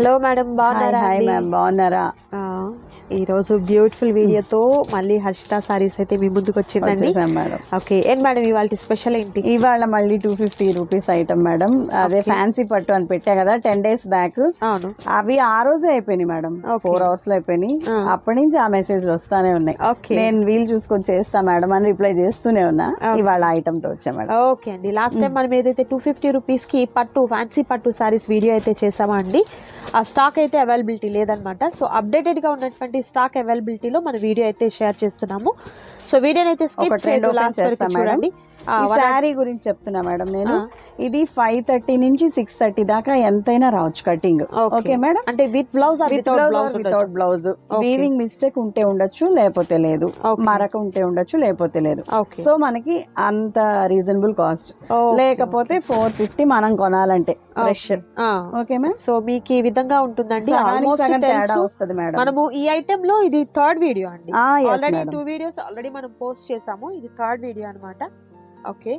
Hello madam బాగున్నారా hi? Ma'am బాగున్నారా ఈరోజు బ్యూటిఫుల్ వీడియోతో మళ్ళీ హర్షిత సారీస్ అయితే మీ ముందుకు వచ్చిందండి. మేడం. ఓకే ఏం మేడం ఇవాళ స్పెషల్ ఏంటి? ఇవాళ మళ్ళీ two fifty rupees item madam. అదే ఫ్యాన్సీ పట్టు అని పెట్టా కదా టెన్ డేస్ బ్యాక్ అవును. అవి ఆ రోజే అయిపోయినాయి మేడం. ఫోర్ అవర్స్లో అయిపోయినాయి. అప్పటి నుంచి ఆ మెసేజ్లు వస్తానే ఉన్నాయి. ఓకే నేను వీలు చూసుకొని చేస్తా మేడం అని రిప్లై చేస్తూనే ఉన్నా. ఇవాళ ఐటమ్తో వచ్చా మేడం. ఓకే అండి. లాస్ట్ టైం మనం ఏదైతే టూ ఫిఫ్టీ రూపీస్కి పట్టు ఫ్యాన్సీ పట్టు సారీస్ వీడియో అయితే చేసామా అండి ఆ స్టాక్ అయితే అవైలబిలిటీ లేదనమాట సో అప్డేటెడ్గా ఉన్నటువంటి స్టాక్ అవైలబిలిటీలో మన వీడియో అయితే షేర్ చేస్తున్నాము సో వీడియోని అయితే స్కిప్ open లాస్ట్ వరకు. చూడండి శారీ గురించి చెప్తున్నా మేడం నేను. ఇది ఫైవ్ థర్టీ నుంచి సిక్స్ థర్టీ దాకా ఎంతైనా రావచ్చు కటింగ్. ఓకే. మేడం? అంటే with blouse without blouse weaving mistake ఉంటే ఉండొచ్చు లేకపోతే లేదు. మరక ఉంటే ఉండొచ్చు లేకపోతే లేదు. సో మనకి అంత రీజనబుల్ కాస్ట్ లేకపోతే ఫోర్ ఫిఫ్టీ మనం కొనాలంటే ఓకే మ్యామ్ సో మీకు ఈ విధంగా ఉంటుందండి. వస్తుంది మేడం. మనము ఈ ఐటెం లో ఇది థర్డ్ వీడియో అండి. ఆల్రెడీ. టూ వీడియోస్ ఆల్రెడీ మనం పోస్ట్ చేసాము. ఇది థర్డ్ వీడియో అన్నమాట. ఓకే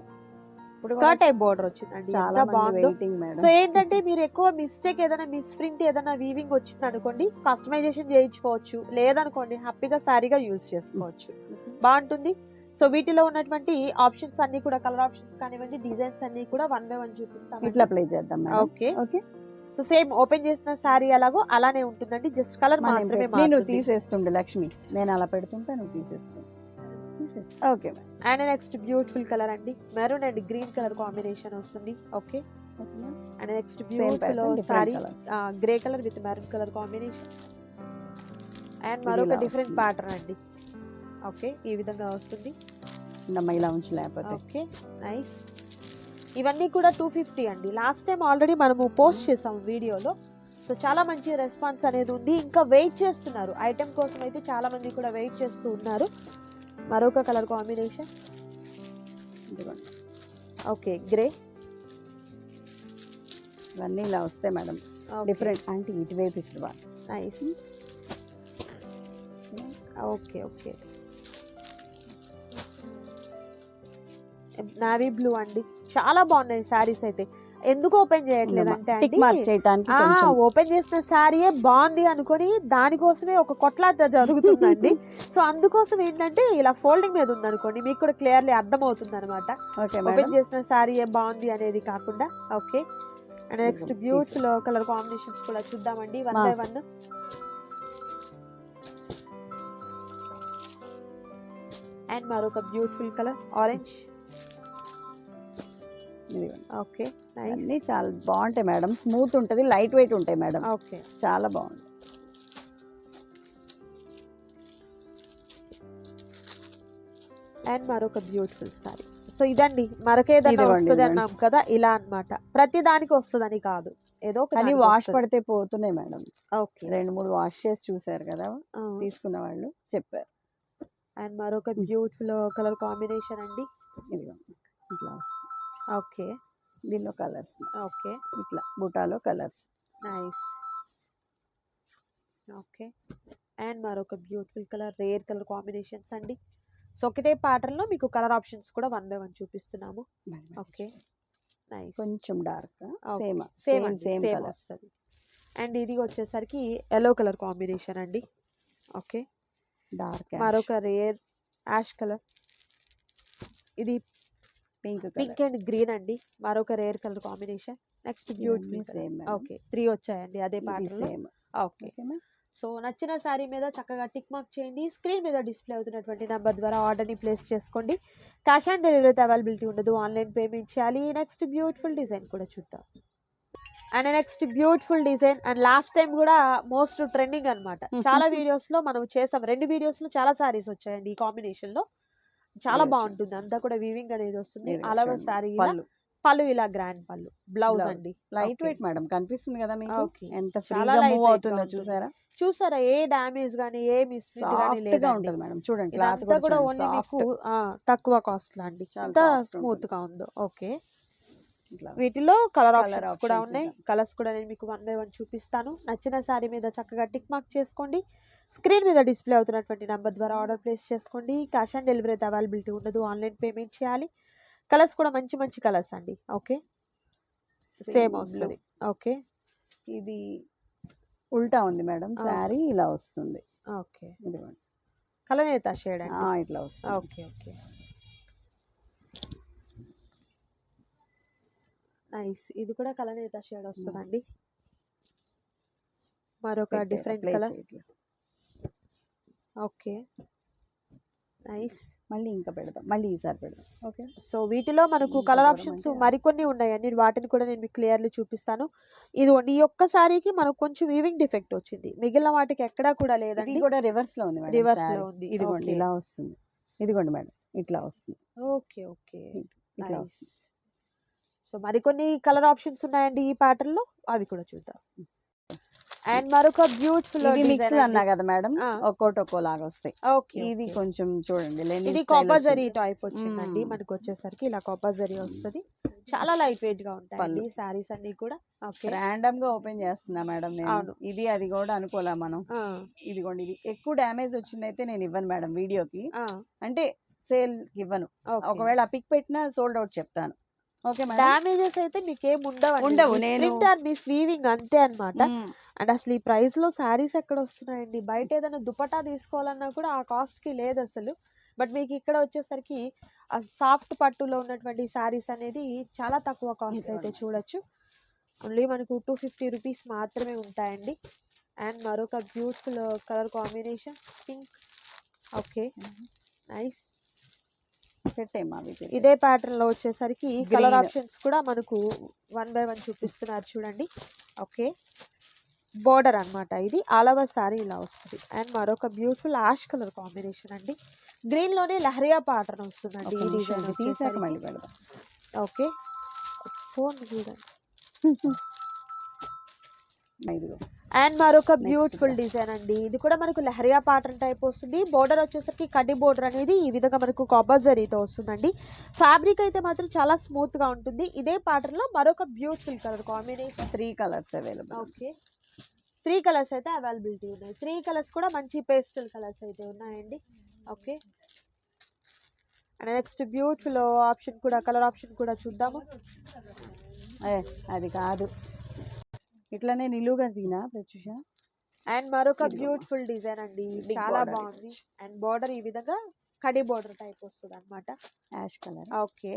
స్కర్ట్ టైప్ బోర్డర్ వచ్చిందండి. చాలా బాగుందో. సో ఏంటంటే మీరు ఎక్కువ మిస్టేక్ ఏదైనా మిస్ ప్రింట్ ఏదైనా వీవింగ్ వచ్చింది అనుకోండి కస్టమైజేషన్ చేయించుకోవచ్చు. లేదనుకోండి హ్యాపీగా సారీగా యూజ్ చేసుకోవచ్చు. బాగుంటుంది? సో వీటిలో ఉన్నటువంటి ఆప్షన్స్ అన్ని కూడా కలర్ ఆప్షన్స్ కానివ్వండి డిజైన్స్ అన్ని కూడా వన్ బై వన్ చూపిస్తాం ఇట్లా ప్లే చేద్దాం okay okay so same open చేసిన సారీ అలాగో అలానే ఉంటుందండి. జస్ట్ కలర్ మాత్రమే నేను తీసేస్తుండే లక్ష్మి. నేను అలా పెడుతుంటే నువ్వు తీసేస్తాను okay and next beautiful colour అండి. Maroon and green colour combination వస్తుంది. Okay and next beautiful sari grey colour with maroon colour combination and మరొక డిఫరెంట్. ప్యాటర్న్ అండి. ఓకే ఈ విధంగా వస్తుంది. ఓకే నైస్ ఇవన్నీ కూడా టూ ఫిఫ్టీ అండి. లాస్ట్ టైం ఆల్రెడీ మనము పోస్ట్ చేసాం వీడియోలో. సో చాలా మంచి రెస్పాన్స్ అనేది ఉంది. ఇంకా వెయిట్ చేస్తున్నారు. ఐటెం కోసం అయితే చాలా మంది కూడా వెయిట్ చేస్తూ ఉన్నారు. మరొక కలర్ కాంబినేషన్. Okay grey. ఇవన్నీ ఇలా వస్తాయి మేడం. డిఫరెంట్. అంటే ఇటువైపు ఇసురు nice. Okay okay. Navy blue అండి. చాలా బాగున్నాయి శారీస్ అయితే. ఎందుకు ఓపెన్ చేయట్లేదు అంటే ఓపెన్ చేసిన శారీయే బాగుంది అనుకొని దానికోసమే ఒక కొట్లాట జరుగుతుందండి. సో అందుకోసం ఏంటంటే ఇలా ఫోల్డింగ్ మీద ఉంది అనుకోండి మీకు కూడా క్లియర్లీ అర్థం అవుతుంది అనమాట ఓకే ఓపెన్ చేసిన శారీయే బాగుంది అనేది కాకుండా okay. And next beautiful colour combinations కూడా చూద్దామండి వన్. By one. అండ్ మరొక బ్యూటిఫుల్ కలర్ ఆరెంజ్. ఇదిగోండి. ఓకే అన్నీ చాలా బాగుంటాయి మేడం. స్మూత్ ఉంటుంది లైట్ వెయిట్ ఉంటాయి మేడం. ఓకే. చాలా బాగుంది. అండ్ మరొక బ్యూటిఫుల్ సారీ. సో ఇదండి మరొక ఏదైనా వస్తుంది. అన్నాం కదా ఇలా అన్నమాట. ప్రతి దానికి వస్తుందని కాదు. ఏదో కానీ వాష్. పడితే పోతున్నాయి మేడం. ఓకే. రెండు మూడు వాష్ చేసి చూసారు కదా తీసుకున్న వాళ్ళు చెప్పారు. అండ్ మరొక బ్యూటిఫుల్ కలర్ కాంబినేషన్ అండి. ఇదిగో వస్తుంది ఓకే. దీనిలో కలర్స్. ఓకే. ఇట్లా బుటాలో కలర్స్. నైస్. ఓకే. అండ్ మరొక beautiful colour rare colour combinations అండి. సో ఒకటే pattern లో మీకు కలర్ ఆప్షన్స్ కూడా వన్ బై వన్ చూపిస్తున్నాము. ఓకే. నైస్. కొంచెం dark. Same same same same వస్తుంది. అండ్ ఇది వచ్చేసరికి ఎల్లో కలర్ కాంబినేషన్ అండి. ఓకే. డార్క్ మరొక రేర్ యాష్ కలర్. ఇది పింక్ పింక్ అండ్ గ్రీన్ అండి. మరొక rare colour combination. Next beautiful same okay three వచ్చాయండి అదే ప్యాటర్న్ సేమ్ ఓకే. సో నచ్చిన శారీ మీద చక్కగా టిక్ మార్క్ చేయండి. స్క్రీన్ మీద డిస్ప్లే అవుతున్నటువంటి నెంబర్ ద్వారా ఆర్డర్ని ప్లేస్ చేసుకోండి. క్యాష్ ఆన్ డెలివరీ అవైలబిలిటీ ఉండదు. ఆన్లైన్ పేమెంట్ చేయాలి. నెక్స్ట్ బ్యూటిఫుల్ డిజైన్ కూడా చూద్దాం. And next beautiful design and last time కూడా మోస్ట్ ట్రెండింగ్ అన్నమాట. చాలా వీడియోస్లో మనం చేసాం. రెండు వీడియోస్లో చాలా సారీస్ వచ్చాయండి ఈ కాంబినేషన్లో. చాలా బాగుంటుంది. అంతా కూడా వీవింగ్ అనేది వస్తుంది. అలవ. సారీ పళ్ళు. పళ్ళు ఇలా గ్రాండ్ పళ్ళు. బ్లౌజ్. అండి. లైట్. వెయిట్ మేడం కనిపిస్తుంది కదా మీకు. ఎంత ఫ్రీగా మూవ్ అవుతుందో. చూసారా? చూసారా? ఏ డామేజ్ గానీ ఏ గా ఉంటుంది మేడం చూడండి క్లాత్ కూడా ఓన్లీ మీకు తక్కువ కాస్ట్లో అండి. చాలా స్మూత్. గా ఉందో. ఓకే వీటిలో కలర్ ఆప్షన్స్ కూడా ఉన్నాయి. కలర్స్ కూడా నేను మీకు వన్ బై వన్ చూపిస్తాను. నచ్చిన శారీ మీద చక్కగా టిక్ మార్క్ చేసుకోండి. స్క్రీన్ మీద డిస్ప్లే అవుతున్నటువంటి నెంబర్ ద్వారా ఆర్డర్ ప్లేస్ చేసుకోండి. క్యాష్ ఆన్ డెలివరీ అయితే అవైలబిలిటీ ఉండదు. ఆన్లైన్ పేమెంట్ చేయాలి. కలర్స్ కూడా మంచి మంచి కలర్స్ అండి. ఓకే? సేమ్. వస్తుంది. ఓకే? ఇది ఉల్టా ఉంది మేడం. శారీ ఇలా వస్తుంది. ఓకే. ఇదిగోండి. కలనేత షేడ్ ఇట్లా వస్తుంది. Okay okay. నైస్. ఇది కూడా కలనేత షేడ్ వస్తుందండి? మరొక డిఫరెంట్ కలర్. ఓకే. నైస్. మళ్ళీ ఇంకా పెడదాం. మళ్ళీ ఈసారి పెడదాం. ఓకే. సో వీటిలో మనకు కలర్ ఆప్షన్స్ మరికొన్ని ఉన్నాయండి. వాటిని కూడా నేను మీకు క్లియర్లీ చూపిస్తాను. ఇది ఈ ఒక్క సారీకి మనకు కొంచెం వీవింగ్ డిఫెక్ట్ వచ్చింది. మిగిలిన వాటికి ఎక్కడా కూడా లేదండి. కూడా రివర్స్లో ఉంది రివర్స్. లో ఉంది. ఇదిగోండి ఇలా వస్తుంది. ఇదిగోండి మేడం ఇట్లా వస్తుంది. Okay okay. ఇట్లా వస్తుంది. సో మరికొన్ని కలర్ ఆప్షన్స్ ఉన్నాయండి ఈ ప్యాటర్న్లో అవి కూడా చూద్దాం. అండ్ మరొక బ్యూటిఫుల్ మిక్స్ అన్నా కదా మేడం. ఒక్కోటి ఒక్కోలాగా వస్తాయి. ఓకే ఇది కొంచెం చూడండి ఇది style కాపర్ జరీ వచ్చింది. టైప్ వచ్చిందండి. మనకు వచ్చేసరికి ఇలా కాపర్ జరీ వస్తుంది. చాలా లైట్ వెయిట్గా పళ్ళు. సారీస్ అన్ని కూడా. ఓకే. ర్యాండమ్గా ఓపెన్ చేస్తున్నా మేడం నేను. ఇది అది కూడా అనుకోలే మనం. ఇదిగోండి ఇది ఎక్కువ డ్యామేజ్ వచ్చిందైతే నేను ఇవ్వను మేడం వీడియోకి. అంటే సేల్ ఇవ్వను. ఒకవేళ పిక్ పెట్టినా సోల్డ్ అవుట్ చెప్తాను. డామేజెస్ అయితే మీకు ఏం ఉండవు ఉండవు, నేను- మీ స్వీవింగ్ అంతే అన్నమాట. అండ్ అసలు ఈ ప్రైస్లో శారీస్ ఎక్కడ వస్తున్నాయండి? బయట ఏదైనా దుపట్టా తీసుకోవాలన్నా కూడా ఆ కాస్ట్కి లేదు అసలు. బట్ మీకు ఇక్కడ వచ్చేసరికి సాఫ్ట్ పట్టులో ఉన్నటువంటి శారీస్ అనేది చాలా తక్కువ కాస్ట్ అయితే. చూడొచ్చు. ఓన్లీ మనకు టూ ఫిఫ్టీ రూపీస్ మాత్రమే ఉంటాయండి. అండ్ మరొక beautiful colour combination pink okay nice పెట్టేమ్మా అవి పెట్టే. ఇదే ప్యాటర్న్లో వచ్చేసరికి కలర్. ఆప్షన్స్ కూడా మనకు వన్ బై వన్ చూపిస్తున్నారు చూడండి. ఓకే బోర్డర్ అన్నమాట ఇది. ఆల్ ఓవర్ సారీ ఇలా వస్తుంది. అండ్ మరొక బ్యూటిఫుల్ యాష్ కలర్ కాంబినేషన్ అండి. గ్రీన్లోనే లహరియా ప్యాటర్న్ వస్తుందండి ఈ డిజైన్ ఓకే ఫోన్ చూడండి. అండ్ మరొక బ్యూటిఫుల్. డిజైన్ అండి. ఇది కూడా మనకు లహరియా ప్యాటర్న్ టైప్ వస్తుంది. బోర్డర్ వచ్చేసరికి కడ్డీ బోర్డర్ అనేది ఈ విధంగా మనకు కాపర్ జరీతో వస్తుందండి. ఫ్యాబ్రిక్ అయితే మాత్రం చాలా స్మూత్గా ఉంటుంది. ఇదే ప్యాటర్న్లో మరొక beautiful colour combination three colours available okay three colours అయితే అవైలబిలిటీ ఉన్నాయి. త్రీ కలర్స్ కూడా మంచి పేస్టల్ కలర్స్ అయితే ఉన్నాయండి. Okay and next beautiful option కూడా కలర్ ఆప్షన్ కూడా చూద్దాము. అది కాదు. ఇట్లానే నిలువుగా తినా ప్రత్యూష? అండ్ మరొక. బ్యూటిఫుల్ డిజైన్ అండి. చాలా బాగుంది. అండ్ బార్డర్ ఈ విధంగా కడి బార్డర్ టైప్ వస్తుంది అనమాట యాష్ కలర్. ఓకే.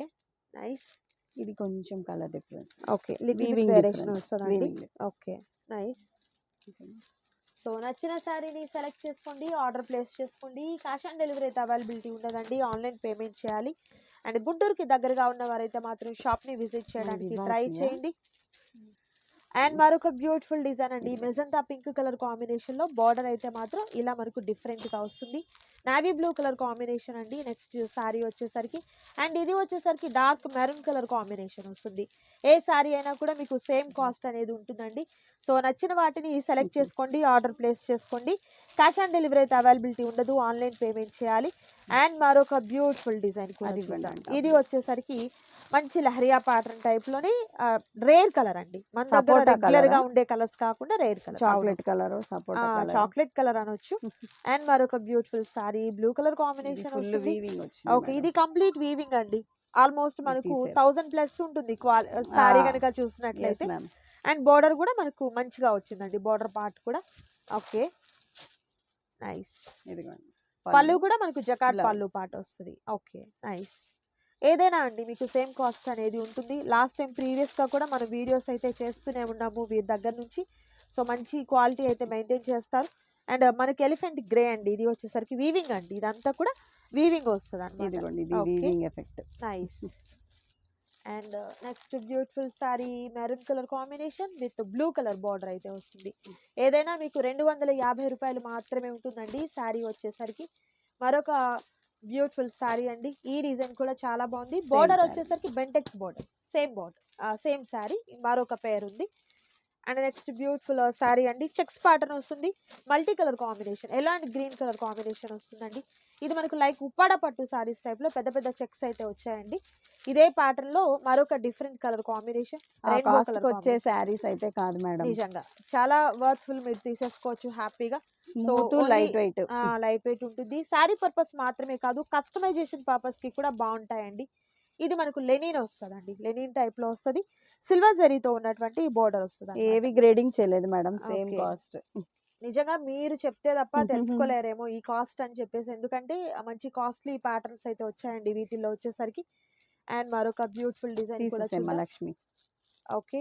నైస్. ఇది కొంచెం colour difference. Okay. Living variation. వస్తుందండి. ఓకే. నైస్. సో నచ్చిన శారీని సెలెక్ట్ చేసుకోండి ఆర్డర్ ప్లేస్ చేసుకోండి. క్యాష్ ఆన్ డెలివరీ అయితే అవైలబిలిటీ ఉండదండి. ఆన్లైన్ పేమెంట్ చేయాలి. అండ్ గుంటూరుకి దగ్గరగా ఉన్న వారైతే మాత్రం షాప్ని విజిట్ చేయడానికి ట్రై? చేయండి. అండ్ మరొక బ్యూటిఫుల్ డిజైన్ అండి. మెజంతా పింక్ కలర్ కాంబినేషన్లో బార్డర్ అయితే మాత్రం ఇలా మనకు డిఫరెంట్గా వస్తుంది. నావీ బ్లూ కలర్ కాంబినేషన్ అండి. నెక్స్ట్ శారీ వచ్చేసరికి అండ్ ఇది వచ్చేసరికి డార్క్ మెరూన్ కలర్ కాంబినేషన్ వస్తుంది. ఏ శారీ అయినా కూడా మీకు సేమ్ కాస్ట్ అనేది ఉంటుందండి. సో నచ్చిన వాటిని సెలెక్ట్ చేసుకోండి ఆర్డర్ ప్లేస్ చేసుకోండి. క్యాష్ ఆన్ డెలివరీ అయితే అవైలబిలిటీ ఉండదు ఆన్లైన్ పేమెంట్ చేయాలి. అండ్ మరొక బ్యూటిఫుల్ డిజైన్ కూడా. ఇది వచ్చేసరికి మంచి లహరియా ప్యాటర్న్ టైప్లోని రేర్ కలర్ అండి. మన దగ్గర రెగ్యులర్గా? ఉండే కలర్స్ కాకుండా rare colour chocolate colour chocolate colour అనొచ్చు. అండ్ మరొక beautiful sari blue colour combination వస్తుంది. ఓకే ఇది కంప్లీట్ వీవింగ్ అండి. ఆల్మోస్ట్ మనకు. థౌసండ్ ప్లస్ ఉంటుంది. సారీ కనుక చూసినట్లయితే అండ్ బార్డర్ కూడా మనకు మంచిగా వచ్చిందండి. బార్డర్ పార్ట్ కూడా. ఓకే. నైస్. ఇదిగోండి. పళ్ళు కూడా మనకు జకాట్. పళ్ళు పాట వస్తుంది. ఓకే. నైస్. ఏదైనా అండి మీకు సేమ్ కాస్ట్ అనేది ఉంటుంది. లాస్ట్ టైం ప్రీవియస్గా కూడా మనం వీడియోస్ అయితే చేస్తూనే ఉన్నాము వీరి దగ్గర నుంచి. సో మంచి క్వాలిటీ అయితే మెయింటైన్ చేస్తారు. అండ్ మనకి ఎలిఫెంట్ గ్రే అండి. ఇది వచ్చేసరికి వీవింగ్ అండి. ఇదంతా కూడా వీవింగ్ వస్తుంది. Weaving effect. Nice. And next beautiful sari maroon colour combination with blue colour border అయితే వస్తుంది. ఏదైనా మీకు రెండు వందల యాభై రూపాయలు మాత్రమే ఉంటుందండి. శారీ వచ్చేసరికి మరొక బ్యూటిఫుల్ శారీ అండి. ఈ డిజైన్ కూడా చాలా బాగుంది. బార్డర్. వచ్చేసరికి Bentex border same border same sari మరొక పేరు ఉంది. అండ్ నెక్స్ట్ బ్యూటిఫుల్ శారీ అండి. చెక్స్ ప్యాటర్న్ వస్తుంది. Multi colour combination. Yellow and green colour combination వస్తుందండి? ఇది మనకు లైక్ ఉప్పాడ పట్టు సారీస్ టైప్లో పెద్ద పెద్ద చెక్స్ అయితే వచ్చాయండి. ఇదే pattern లో మరొక డిఫరెంట్ కలర్ కాంబినేషన్ వచ్చే శారీస్ అయితే కాదు మేడం. నిజంగా. చాలా వర్త్ఫుల్ మీరు తీసేసుకోవచ్చు హ్యాపీగా. only- light weight light weight ఉంటుంది. శారీ పర్పస్ మాత్రమే కాదు కస్టమైజేషన్ పర్పస్కి కూడా బాగుంటాయండి. ఇది మనకు లెనిన్ వస్తుందండి. లెనిన్ టైప్లో వస్తుంది. సిల్వర్ జరీతో ఉన్నటువంటి బోర్డర్ వస్తుంది ఏవి గ్రేడింగ్ చేయలేదు మేడం సేమ్. కాస్ట్ నిజంగా మీరు చెప్తే తప్ప తెలుసుకోలేరేమో ఈ కాస్ట్ అని చెప్పేసి. ఎందుకంటే మంచి కాస్ట్లీ ప్యాటర్న్స్ అయితే వచ్చాయండి వీటిల్లో వచ్చేసరికి. అండ్ మరొక బ్యూటిఫుల్ డిజైన్ కూడా Lakshmi. Okay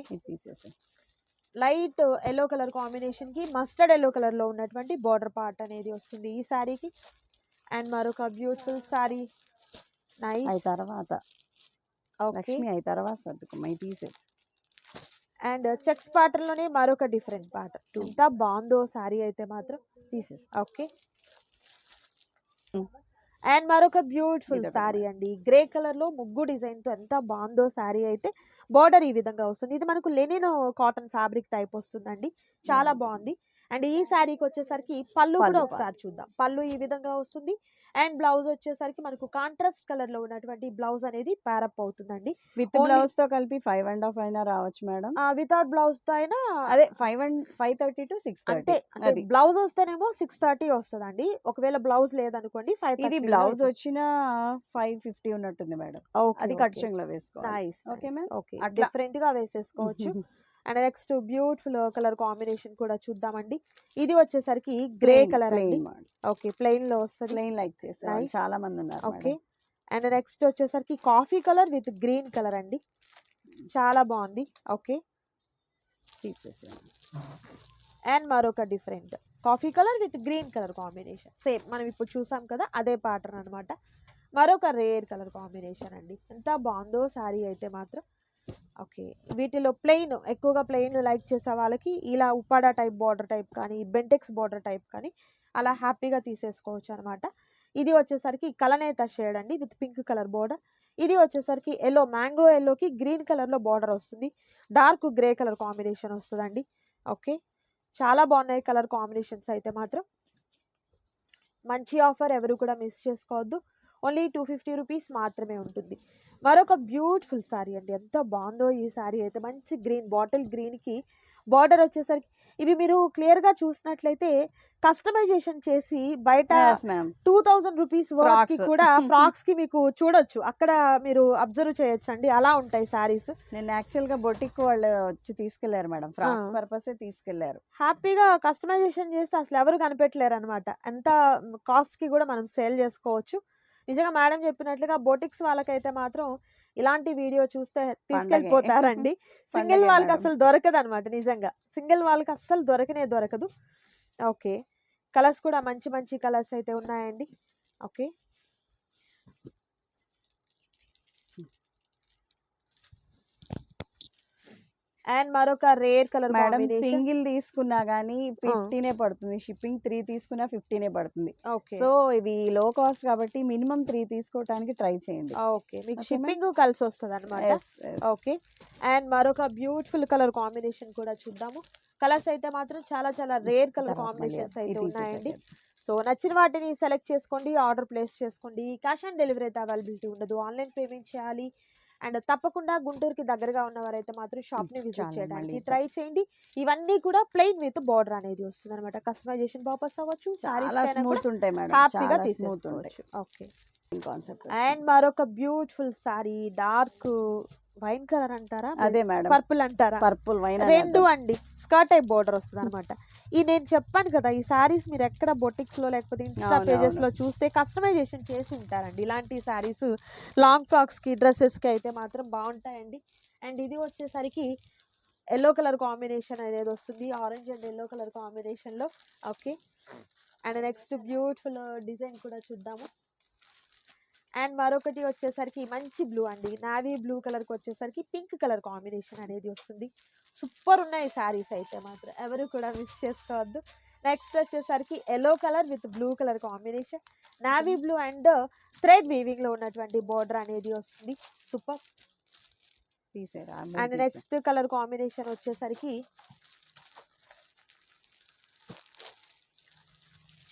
light yellow colour కాంబినేషన్కి మస్టర్డ్ ఎల్లో కలర్లో ఉన్నటువంటి బార్డర్ పార్ట్ అనేది వస్తుంది ఈ శారీకి అండ్ మరొక బ్యూటిఫుల్ శారీ నైస్ తర్వాత లక్ష్మి అయి తర్వాత సర్దుకోమ్మా ఇది తీసేసి. అండ్ చెక్స్ ప్యాటర్న్లోనే మరొక డిఫరెంట్ ప్యాటర్న్ ఎంత బాగుందో శారీ అయితే మాత్రం. తీసేసి. ఓకే. అండ్ మరొక బ్యూటిఫుల్ శారీ అండి. గ్రే కలర్లో ముగ్గు డిజైన్తో ఎంత బాగుందో శారీ అయితే బార్డర్ ఈ విధంగా వస్తుంది. ఇది మనకు లెనిన్ కాటన్ ఫ్యాబ్రిక్ టైప్ వస్తుందండి. చాలా బాగుంది. అండ్ ఈ శారీకి వచ్చేసరికి పళ్ళు కూడా ఒకసారి చూద్దాం. పళ్ళు ఈ విధంగా వస్తుంది. అండ్ బ్లౌజ్ వచ్చేసరికి మనకు కాంట్రాస్ట్ కలర్లో ఉన్నటువంటి బ్లౌజ్ అనేది ప్యారప్ అవుతుందండి. విత్ బ్లౌజ్తో కలిపి ఫైవ్ అండ్ హాఫ్ అయినా రావచ్చు మేడం. వితౌట్ బ్లౌజ్తో అయినా అదే five and five thirty to six అది. బ్లౌజ్ వస్తేనేమో సిక్స్ థర్టీ వస్తుందండి. ఒకవేళ బ్లౌజ్ లేదనుకోండి ఫైవ్ ఇది బ్లౌజ్ వచ్చిన ఫైవ్ ఫిఫ్టీ ఉన్నట్టుంది మేడం. అది కట్ చెంగులో వేసుకోవాలి? ఓకే. డిఫరెంట్గా వేసేసుకోవచ్చు. And next beautiful colour combination కూడా చూద్దామండి. ఇది వచ్చేసరికి గ్రే కలర్ అండి. ఓకే ప్లెయిన్లో వస్తుంది. ప్లెయిన్ లైక్ చేసే Nice. చాలా మంది ఉన్నారు ఓకే అండ్ నెక్స్ట్ వచ్చేసరికి coffee colour with green colour అండి. చాలా బాగుంది. ఓకే. అండ్ మరొక different. Coffee colour with green colour combination. Same మనం ఇప్పుడు చూసాం కదా అదే ప్యాటర్న్ అనమాట. మరొక రేర్ కలర్ కాంబినేషన్ అండి. ఎంత బాగుందో శారీ అయితే మాత్రం. ఓకే. వీటిలో ప్లెయిన్ ఎక్కువగా ప్లెయిన్ లైక్ చేసే వాళ్ళకి ఇలా ఉప్పాడా టైప్ బార్డర్ టైప్ కానీ బెంటెక్స్ బార్డర్ టైప్ కానీ అలా హ్యాపీగా తీసేసుకోవచ్చు అనమాట ఇది వచ్చేసరికి కలనేత షేడ్ అండి విత్ పింక్ కలర్ బార్డర్. ఇది వచ్చేసరికి ఎల్లో మ్యాంగో ఎల్లోకి గ్రీన్ కలర్లో బార్డర్ వస్తుంది. డార్క్ గ్రే కలర్ కాంబినేషన్ వస్తుందండి. ఓకే. చాలా బాగున్నాయి కలర్ కాంబినేషన్స్ అయితే మాత్రం. మంచి ఆఫర్ ఎవరు కూడా మిస్ చేసుకోవద్దు. ఓన్లీ టూ ఫిఫ్టీ రూపీస్ మాత్రమే ఉంటుంది. మరొక బ్యూటిఫుల్ శారీ అండి. ఎంత బాగుందో ఈ శారీ అయితే. మంచి గ్రీన్ బాటిల్ గ్రీన్కి బార్డర్ వచ్చేసరికి ఇవి మీరు క్లియర్గా చూసినట్లయితే కస్టమైజేషన్ చేసి బయట టూ థౌజండ్ రూపీస్కి Frocks. కూడా ఫ్రాక్స్కి మీకు చూడొచ్చు. అక్కడ మీరు అబ్జర్వ్ చేయొచ్చు అండి అలా ఉంటాయి శారీస్. నేను యాక్చువల్గా బొటిక్ వాళ్ళు వచ్చి తీసుకెళ్ళారు మేడం. ఫ్రాక్స్. పర్పస్ తీసుకెళ్ళారు. హ్యాపీగా కస్టమైజేషన్ చేస్తే అసలు ఎవరు కనిపెట్టలేరు అనమాట ఎంత కాస్ట్కి కూడా మనం సేల్ చేసుకోవచ్చు. నిజంగా మేడం చెప్పినట్లుగా బొటిక్స్ వాళ్ళకైతే మాత్రం ఇలాంటి వీడియో చూస్తే తీసుకెళ్ళిపోతారండి. సింగిల్ వాళ్ళకి. అసలు దొరకదు అనమాట నిజంగా. సింగిల్ వాళ్ళకి అస్సలు దొరకనే దొరకదు. ఓకే. కలర్స్ కూడా మంచి మంచి కలర్స్ అయితే ఉన్నాయండి. ఓకే. అండ్ మరొక రేర్ కలర్ మేడం సింగిల్ తీసుకున్నా గానీ ఫిఫ్టీనే పడుతుంది. షిప్పింగ్ త్రీ తీసుకున్నా ఫిఫ్టీనే పడుతుంది. సో ఇవి లో కాస్ట్ కాబట్టి మినిమం త్రీ తీసుకోవడానికి ట్రై చేయండి. ఓకే. మీకు. షిప్పింగ్ కలిసి వస్తుంది అనమాట. ఓకే. అండ్ మరొక బ్యూటిఫుల్ కలర్ కాంబినేషన్ కూడా చూద్దాము. కలర్స్ అయితే మాత్రం చాలా చాలా రేర్ కలర్ కాంబినేషన్స్ అయితే. ఉన్నాయండి. సో నచ్చిన వాటిని సెలెక్ట్ చేసుకోండి ఆర్డర్ ప్లేస్ చేసుకోండి. క్యాష్ ఆన్ డెలివరీ అయితే అవైలబిలిటీ ఉండదు. ఆన్లైన్ పేమెంట్ చేయాలి. అండ్ తప్పకుండా గుంటూరుకి దగ్గరగా ఉన్నవారైతే మాత్రం షాప్ని విజిట్ చేయడానికి ట్రై చేయండి. ఇవన్నీ కూడా ప్లెయిన్ విత్ బార్డర్ అనేది వస్తుంది అనమాట కస్టమైజేషన్ పర్పస్ అవ్వచ్చు హ్యాపీగా ఓకే అండ్ మరొక beautiful sari dark wine colour అంటారా? అదే మేడం. పర్పుల్ అంటారా? పర్పుల్ వైన్ రెండు అండి. స్కర్ట్ టైప్ బోర్డర్ వస్తుంది అనమాట ఈ నేను చెప్పాను కదా ఈ సారీస్ మీరు ఎక్కడ బొటిక్స్లో లేకపోతే ఇన్స్టా పేజెస్లో చూస్తే కస్టమైజేషన్ చేసి ఉంటారండి. ఇలాంటి సారీస్ లాంగ్ ఫ్రాక్స్కి డ్రెస్సెస్కి అయితే మాత్రం బాగుంటాయండి. అండ్ ఇది వచ్చేసరికి ఎల్లో కలర్ కాంబినేషన్ అనేది వస్తుంది. ఆరెంజ్ అండ్ ఎల్లో కలర్ కాంబినేషన్లో. Okay. And next beautiful design కూడా చూద్దాము. అండ్ మరొకటి వచ్చేసరికి మంచి బ్లూ అండి. నావీ బ్లూ కలర్కి వచ్చేసరికి పింక్ కలర్ కాంబినేషన్ అనేది వస్తుంది. సూపర్ ఉన్నాయి శారీస్ అయితే మాత్రం. ఎవరు కూడా మిస్ చేసుకోవద్దు. నెక్స్ట్ వచ్చేసరికి yellow colour with blue colour combination. Navy blue and thread వీవింగ్లో ఉన్నటువంటి బోర్డర్ అనేది వస్తుంది. Super. And next colour combination వచ్చేసరికి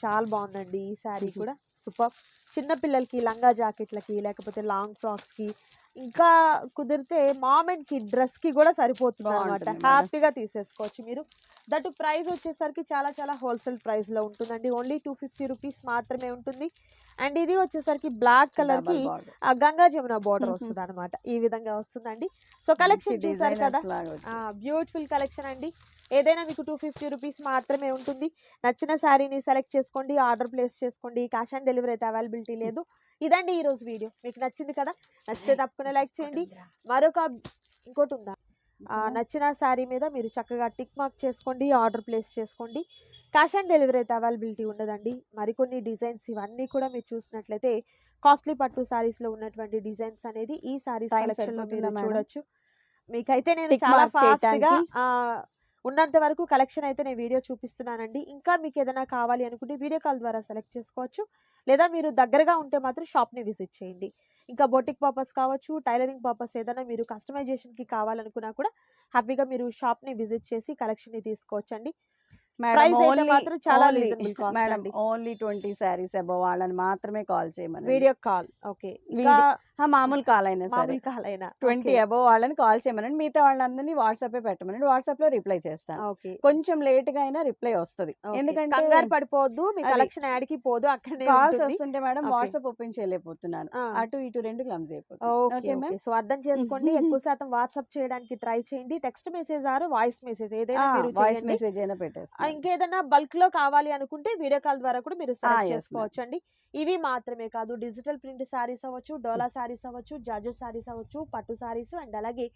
చాలా బాగుందండి ఈ శారీ. కూడా. సూపర్. చిన్న పిల్లలకి లంగా జాకెట్లకి లేకపోతే లాంగ్ ఫ్రాక్స్కి ఇంకా కుదిరితే మామ్ అండ్కి డ్రెస్కి కూడా సరిపోతుంది అనమాట. హ్యాపీగా తీసేసుకోవచ్చు మీరు. దట్ ప్రైస్ వచ్చేసరికి చాలా చాలా హోల్సేల్ ప్రైస్లో ఉంటుందండి. ఓన్లీ టూ ఫిఫ్టీ రూపీస్ మాత్రమే ఉంటుంది. అండ్ ఇది వచ్చేసరికి బ్లాక్ కలర్కి గంగా జమున బోర్డర్. వస్తుంది అనమాట ఈ విధంగా వస్తుందండి. సో కలెక్షన్ చూసారు కదా. బ్యూటిఫుల్ కలెక్షన్ అండి. ఏదైనా మీకు టూ ఫిఫ్టీ రూపీస్ మాత్రమే ఉంటుంది. నచ్చిన శారీని సెలెక్ట్ చేసుకోండి ఆర్డర్ ప్లేస్ చేసుకోండి. క్యాష్ ఆన్ డెలివరీ అయితే అవైలబిలిటీ లేదు. ఇదండి ఈ రోజు వీడియో. మీకు నచ్చింది కదా? నచ్చితే తప్పకుండా లైక్ చేయండి. మరొక ఇంకోటి ఉందా నచ్చిన శారీ మీద మీరు చక్కగా టిక్ మార్క్ చేసుకోండి ఆర్డర్ ప్లేస్ చేసుకోండి. క్యాష్ ఆన్ డెలివరీ అయితే అవైలబిలిటీ ఉండదండి. మరికొన్ని డిజైన్స్ ఇవన్నీ కూడా మీరు చూసినట్లయితే కాస్ట్లీ పట్టు శారీస్లో ఉన్నటువంటి డిజైన్స్ అనేది ఈ శారీస్ కలెక్షన్లో మీరు? చూడొచ్చు. మీకైతే నేను చాలా ఫాస్ట్గా? ఉన్నంత వరకు కలెక్షన్ అయితే నేను వీడియో చూపిస్తున్నానండి. ఇంకా మీకు ఏదైనా కావాలి అనుకుంటే వీడియో కాల్ ద్వారా సెలెక్ట్ చేసుకోవచ్చు. లేదా మీరు దగ్గరగా ఉంటే మాత్రం షాప్ని విజిట్ చేయండి. ఇంకా బొటిక్ పర్పస్ కావచ్చు టైలరింగ్ పర్పస్ ఏదైనా మీరు కస్టమైజేషన్కి కావాలనుకున్నా కూడా హ్యాపీగా మీరు షాప్ని విజిట్ చేసి కలెక్షన్ని తీసుకోవచ్చండి. ఓన్లీ ట్వంటీ శారీస్ అబౌవ్ వాళ్ళని మాత్రమే కాల్ చేయమని వీడియో కాల్ ఓకే మామూలు కాల్ అయినా సరే. మామూలు కాల్ అయినా ట్వంటీ అబౌవ్ వాళ్ళని కాల్ చేయమనండి. మిగతా వాళ్ళందరినీ వాట్సాప్ పెట్టమనండి. వాట్సాప్లో రిప్లై చేస్తాను కొంచెం లేట్గా అయినా రిప్లై వస్తది. ఎందుకంటే కంగారు పడిపోవద్దు. మీ. కలెక్షన్ యాడ్కి పోదు అక్కడనే కాల్స్ వస్తుంటే మేడం. వాట్సాప్ ఓపెన్ చేయలేకపోతున్నాను. అటు ఇటు రెండు క్లమ్స్ అయిపోతుంది సో అర్థం చేసుకోండి. ఎక్కువ శాతం వాట్సాప్ చేయడానికి ట్రై చేయండి. Text message or voice message ఏదైనా మీరు వాయిస్ మెసేజ్ అయినా ఆ, పెట్టేస్తాను ఇంకేదైనా బల్క్లో కావాలి అనుకుంటే వీడియో కాల్ ద్వారా కూడా మీరు సెలెక్ట్. చేసుకోవచ్చు అండి ఇవి మాత్రమే కాదు డిజిటల్ ప్రింట్ శారీస్ అవ్వచ్చు డోలా శారీస్ అవ్వచ్చు జార్జెట్ శారీస్ అవ్వచ్చు పట్టు శారీస్ అండ్ అలాగే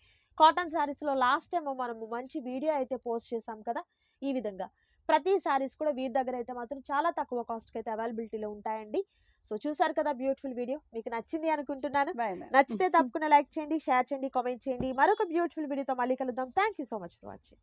కాటన్ శారీస్లో లాస్ట్ టైం మనము మంచి వీడియో అయితే పోస్ట్ చేసాం కదా ఈ విధంగా. ప్రతి శారీస్ కూడా వీరి దగ్గర అయితే మాత్రం చాలా తక్కువ కాస్ట్ అయితే అవైలబిలిటీలో ఉంటాయండి. సో చూసారు కదా బ్యూటిఫుల్ వీడియో మీకు నచ్చింది అనుకుంటున్నాను. నచ్చితే తప్పకుండా లైక్ చేయండి షేర్ చేయండి కామెంట్ చేయండి. మరొక బ్యూటిఫుల్ వీడియోతో మళ్ళీ కలుద్దాం. Thank you so much for watching